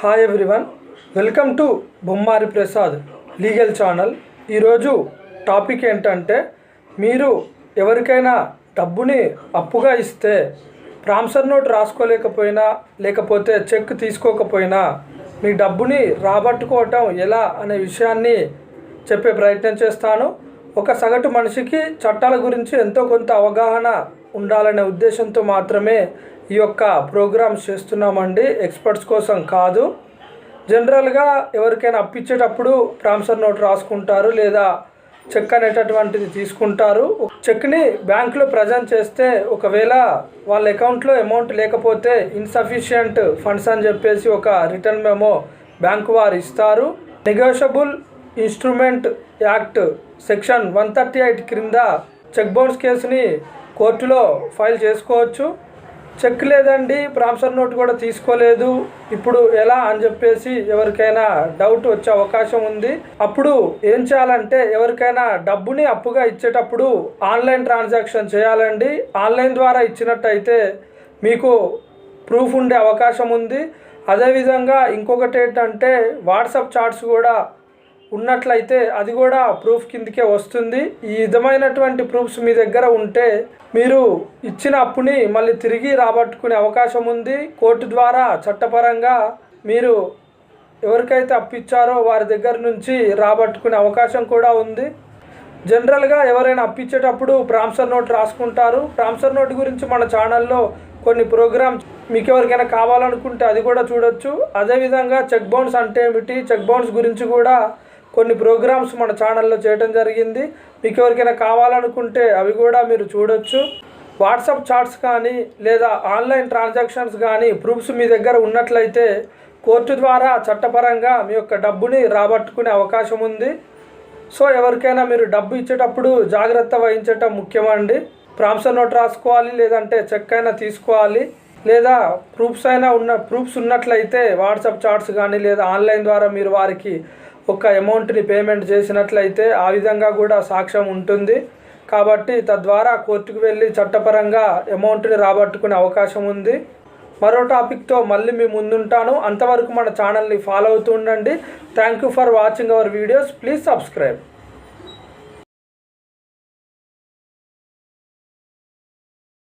Hi everyone welcome to Bommari Prasad legal channel ఈరోజు topic ఏంటంటే మీరు ఎవరికైనా డబ్బుని అప్పుగా ఇస్తే ప్రాంసర్ నోట్ రాసుకోలేకపోయినా లేకపోతే చెక్ తీసుకోకపోయినా మీ డబ్బుని రాబట్టుకోవటం ఎలా అనే విషయాన్ని చెప్పే ప్రయత్నం చేస్తాను. ఒక సగటు మనిషికి చట్టాల గురించి ఎంతో కొంత అవగాహన ఉండాలనే ఉద్దేశంతో మాత్రమే ఈ యొక్క ప్రోగ్రామ్స్ చేస్తున్నామండి ఎక్స్పర్ట్స్ కోసం కాదు. జనరల్గా ఎవరికైనా అప్పిచ్చేటప్పుడు ట్రాన్స్ఫర్ నోట్ రాసుకుంటారు లేదా చెక్ అనేటటువంటిది తీసుకుంటారు. చెక్ని బ్యాంకులో ప్రజెంట్ చేస్తే ఒకవేళ వాళ్ళ అకౌంట్లో అమౌంట్ లేకపోతే ఇన్సఫిషియంట్ ఫండ్స్ అని చెప్పేసి ఒక రిటర్న్ మెమో బ్యాంకు వారు ఇస్తారు. Negotiable instrument act section one thirty eight క్రింద చెక్ బౌన్స్ కేసుని కోర్టులో ఫైల్ చేసుకోవచ్చు. చెక్ లేదండి ప్రాంసర్ నోట్ కూడా తీసుకోలేదు. ఇప్పుడు ఎలా అని చెప్పేసి ఎవరికైనా డౌట్ వచ్చే అవకాశం ఉంది. అప్పుడు ఏం చేయాలంటే ఎవరికైనా డబ్బుని అప్పుగా ఇచ్చేటప్పుడు ఆన్లైన్ ట్రాన్సాక్షన్ చేయాలండి. ఆన్లైన్ ద్వారా ఇచ్చినట్టయితే మీకు ప్రూఫ్ ఉండే అవకాశం ఉంది. అదేవిధంగా ఇంకొకటి ఏంటంటే వాట్సాప్ చాట్స్ కూడా ఉన్నట్లయితే అది కూడా ప్రూఫ్ కిందకే వస్తుంది. ఈ విధమైనటువంటి ప్రూఫ్స్ మీ దగ్గర ఉంటే మీరు ఇచ్చిన అప్పుని మళ్ళీ తిరిగి రాబట్టుకునే అవకాశం ఉంది. కోర్టు ద్వారా చట్టపరంగా మీరు ఎవరికైతే అప్పు ఇచ్చారో వారి దగ్గర నుంచి రాబట్టుకునే అవకాశం కూడా ఉంది. జనరల్గా ఎవరైనా అప్పిచ్చేటప్పుడు ప్రామ్సర్ నోట్ రాసుకుంటారు. ప్రామ్సర్ నోట్ గురించి మన ఛానల్లో కొన్ని ప్రోగ్రామ్స్ మీకు ఎవరికైనా కావాలనుకుంటే అది కూడా చూడొచ్చు. అదేవిధంగా చెక్ బౌన్స్ అంటే ఏమిటి? చెక్ బౌన్స్ గురించి కూడా కొన్ని ప్రోగ్రామ్స్ మన ఛానల్లో చేయడం జరిగింది. మీకు ఎవరికైనా కావాలనుకుంటే అవి కూడా మీరు చూడొచ్చు. వాట్సాప్ చాట్స్ కానీ లేదా ఆన్లైన్ ట్రాన్సాక్షన్స్ కానీ ప్రూఫ్స్ మీ దగ్గర ఉన్నట్లయితే కోర్టు ద్వారా చట్టపరంగా మీ యొక్క డబ్బుని రాబట్టుకునే అవకాశం ఉంది. సో ఎవరికైనా మీరు డబ్బు ఇచ్చేటప్పుడు జాగ్రత్త వహించటం ముఖ్యమండి. ప్రాంసర్ నోట్ రాసుకోవాలి లేదంటే చెక్ అయినా తీసుకోవాలి. లేదా ప్రూఫ్స్ అయినా ఉన్న ప్రూఫ్స్ ఉన్నట్లయితే వాట్సాప్ చాట్స్ కానీ లేదా ఆన్లైన్ ద్వారా మీరు వారికి ఒక అమౌంట్ని పేమెంట్ చేసినట్లయితే ఆ విధంగా కూడా సాక్ష్యం ఉంటుంది. కాబట్టి తద్వారా కోర్టుకు వెళ్ళి చట్టపరంగా అమౌంట్ని రాబట్టుకునే అవకాశం ఉంది. మరో టాపిక్తో మళ్ళీ మీ ముందుంటాను. అంతవరకు మన ఛానల్ని ఫాలో అవుతూ ఉండండి. Thank you for watching our videos please subscribe